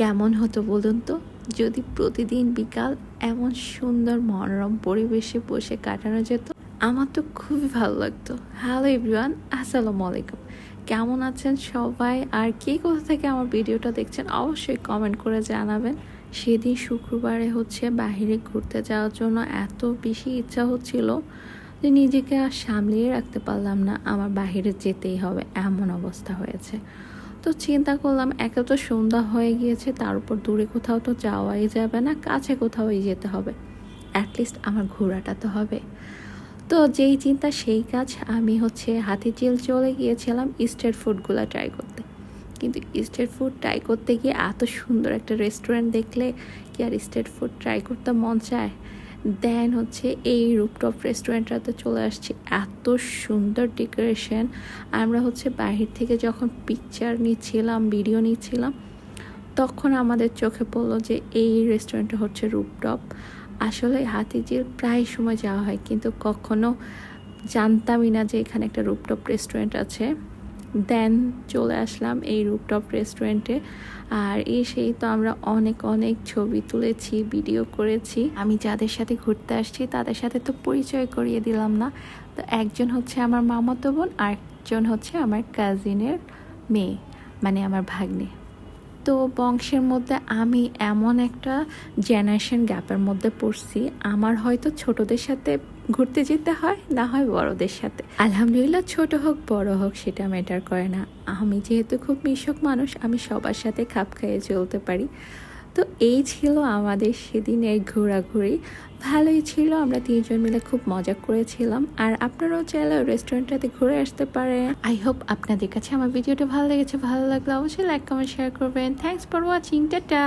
কেমন হতো বলুন তো? যদি প্রতিদিন বিকাল এমন সুন্দর মনোরম পরিবেশে বসে কাটানো যেত, আমার তো খুবই ভালো লাগতো। হ্যালো এভরিওয়ান আসসালামু আলাইকুম। কেমন আছেন সবাই? আর কে কোথা থেকে আমার ভিডিওটা দেখছেন, অবশ্যই কমেন্ট করে জানাবেন। সেদিন শুক্রবারে হচ্ছে বাইরে ঘুরতে যাওয়ার জন্য এত বেশি ইচ্ছা হচ্ছিল যে নিজেকে আর সামলিয়ে রাখতে পারলাম না। আমার বাইরে যেতেই হবে, এমন অবস্থা হয়েছে। তো চিন্তা করলাম, একে তো সন্ধ্যা হয়ে গিয়েছে, তার উপর দূরে কোথাও তো যাওয়াই যাবে না, কাছে কোথাওই যেতে হবে। অ্যাটলিস্ট আমার ঘোরাটা তো হবে। তো যেই চিন্তা, সেই কাজ আমি হচ্ছে হাতিঝিল চলে গিয়েছিলাম স্ট্রিট ফুডগুলো ট্রাই করতে। কিন্তু স্ট্রিট ফুড ট্রাই করতে গিয়ে এত সুন্দর একটা রেস্টুরেন্ট দেখলে কি আর স্ট্রিট ফুড ট্রাই করতে মন চায়? দেন হচ্ছে এই রুপটপ রেস্টুরেন্টটাতে চলে আসছি এত সুন্দর ডেকোরেশন আমরা হচ্ছে বাহির থেকে যখন পিকচার নিচ্ছিলাম ভিডিও নিচ্ছিলাম, তখন আমাদের চোখে পড়ল যে এই রেস্টুরেন্টটা হচ্ছে রুপটপ আসলে হাতিঝিল প্রায় সময় যাওয়া হয়, কিন্তু কখনো জানতামই না যে এখানে একটা রুপটপ রেস্টুরেন্ট আছে। দেন চলে আসলাম এই রুপটপ রেস্টুরেন্টে। আর এসেই তো আমরা অনেক অনেক ছবি তুলেছি, ভিডিও করেছি। আমি যাদের সাথে ঘুরতে আসছি, তাদের সাথে তো পরিচয় করিয়ে দিলাম না। তো একজন হচ্ছে আমার মামাতো বোন আর একজন হচ্ছে আমার কাজিনের মেয়ে মানে আমার ভাগ্নে। তো বংশের মধ্যে আমি এমন একটা জেনারেশন গ্যাপের মধ্যে পড়ছি। আমার হয়তো ছোটদের সাথে ঘুরতে যেতে হয়, না হয় বড়দের সাথে। আলহামদুলিল্লাহ ছোট হোক, বড় হোক, সেটা ম্যাটার করে না। আমি যেহেতু খুব মিশক মানুষ, আমি সবার সাথে খাপ খাইয়ে চলতে পারি। তো এই ছিল আমাদের সেদিনের ঘোরাঘুরি। ভালোই ছিল, আমরা তিনজন মিলে খুব মজা করেছিলাম। আর আপনারাও চাইলে রেস্টুরেন্টটাতে ঘুরে আসতে পারেন। আই হোপ আপনাদের কাছে আমার ভিডিওটা ভালো লেগেছে। ভালো লাগলে অবশ্যই লাইক কমেন্ট শেয়ার করবেন। Thanks for watching tata!